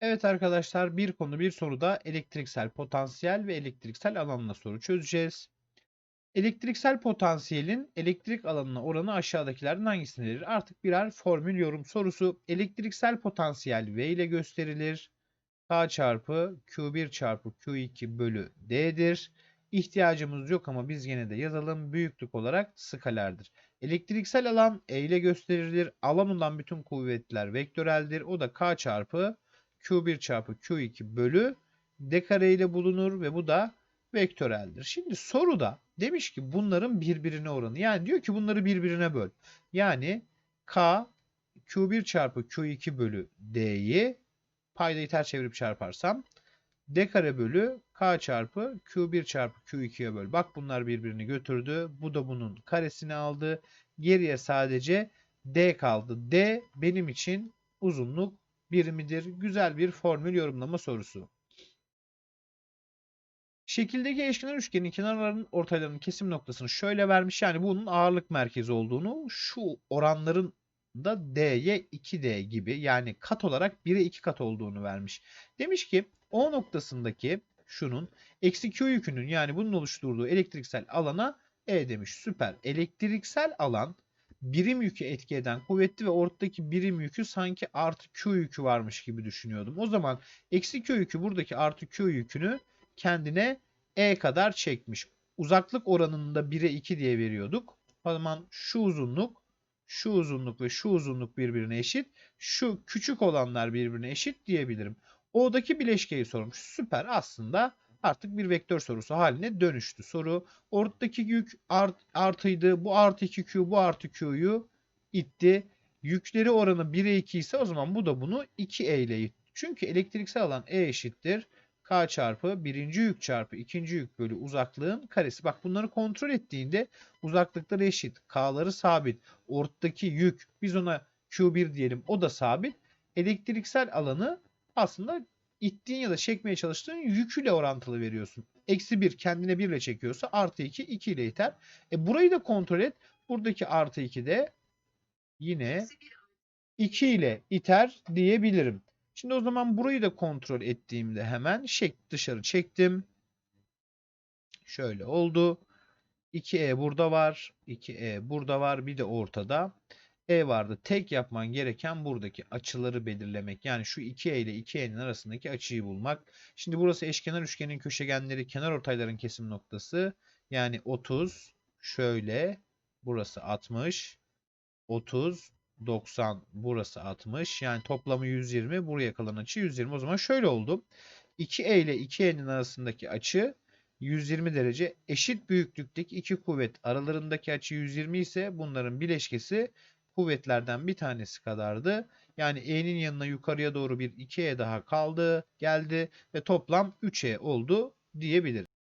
Evet arkadaşlar bir konu bir soruda elektriksel potansiyel ve elektriksel alanla soru çözeceğiz. Elektriksel potansiyelin elektrik alanına oranı aşağıdakilerden hangisindedir? Artık birer formül yorum sorusu. Elektriksel potansiyel V ile gösterilir. K çarpı Q1 çarpı Q2 bölü D'dir. İhtiyacımız yok ama biz yine de yazalım. Büyüklük olarak skalerdir. Elektriksel alan E ile gösterilir. Alan olan bütün kuvvetler vektöreldir. O da K çarpı Q1 çarpı Q2 bölü D kare ile bulunur ve bu da vektöreldir. Şimdi soruda demiş ki bunların birbirine oranı. Yani diyor ki bunları birbirine böl. Yani K Q1 çarpı Q2 bölü D'yi paydayı ters çevirip çarparsam D kare bölü K çarpı Q1 çarpı Q2'ye böl. Bak bunlar birbirini götürdü. Bu da bunun karesini aldı. Geriye sadece D kaldı. D benim için uzunluk birimidir. Güzel bir formül yorumlama sorusu. Şekildeki eşkenar üçgenin kenarlarının ortalarının kesim noktasını şöyle vermiş. Yani bunun ağırlık merkezi olduğunu şu oranların da D'ye 2D gibi yani kat olarak 1'e 2 kat olduğunu vermiş. Demiş ki O noktasındaki şunun eksi Q yükünün yani bunun oluşturduğu elektriksel alana E demiş. Süper. Elektriksel alan birim yükü etki eden kuvvetli ve ortadaki birim yükü sanki artı Q yükü varmış gibi düşünüyordum. O zaman eksi Q yükü buradaki artı Q yükünü kendine E kadar çekmiş. Uzaklık oranında 1'e 2 diye veriyorduk. O zaman şu uzunluk, şu uzunluk ve şu uzunluk birbirine eşit. Şu küçük olanlar birbirine eşit diyebilirim. O'daki bileşkeyi sormuş. Süper aslında artık bir vektör sorusu haline dönüştü. Soru ortadaki yük art, artıydı. Bu artı 2Q bu artı Q'yu itti. Yükleri oranı 1'e 2 ise o zaman bu da bunu 2E ile itti. Çünkü elektriksel alan E eşittir. K çarpı birinci yük çarpı ikinci yük bölü uzaklığın karesi. Bak bunları kontrol ettiğinde uzaklıkları eşit. K'ları sabit. Ortadaki yük biz ona Q1 diyelim o da sabit. Elektriksel alanı aslında ittiğin ya da çekmeye çalıştığın yüküyle orantılı veriyorsun. Eksi 1 kendine 1 ile çekiyorsa artı 2 2 ile iter. E burayı da kontrol et. Buradaki artı 2 de yine 2 ile iter diyebilirim. Şimdi o zaman burayı da kontrol ettiğimde hemen şek dışarı çektim. Şöyle oldu. 2E burada var. 2E burada var. Bir de ortada. E vardı. Tek yapman gereken buradaki açıları belirlemek. Yani şu 2E ile 2E'nin arasındaki açıyı bulmak. Şimdi burası eşkenar üçgenin köşegenleri kenar ortayların kesim noktası. Yani 30 şöyle burası 60 30 90 burası 60 yani toplamı 120 buraya kalan açı 120 o zaman şöyle oldu 2E ile 2E'nin arasındaki açı 120 derece eşit büyüklükteki iki kuvvet aralarındaki açı 120 ise bunların bileşkesi kuvvetlerden bir tanesi kadardı. Yani E'nin yanına yukarıya doğru bir 2E daha kaldı geldi ve toplam 3E oldu diyebiliriz.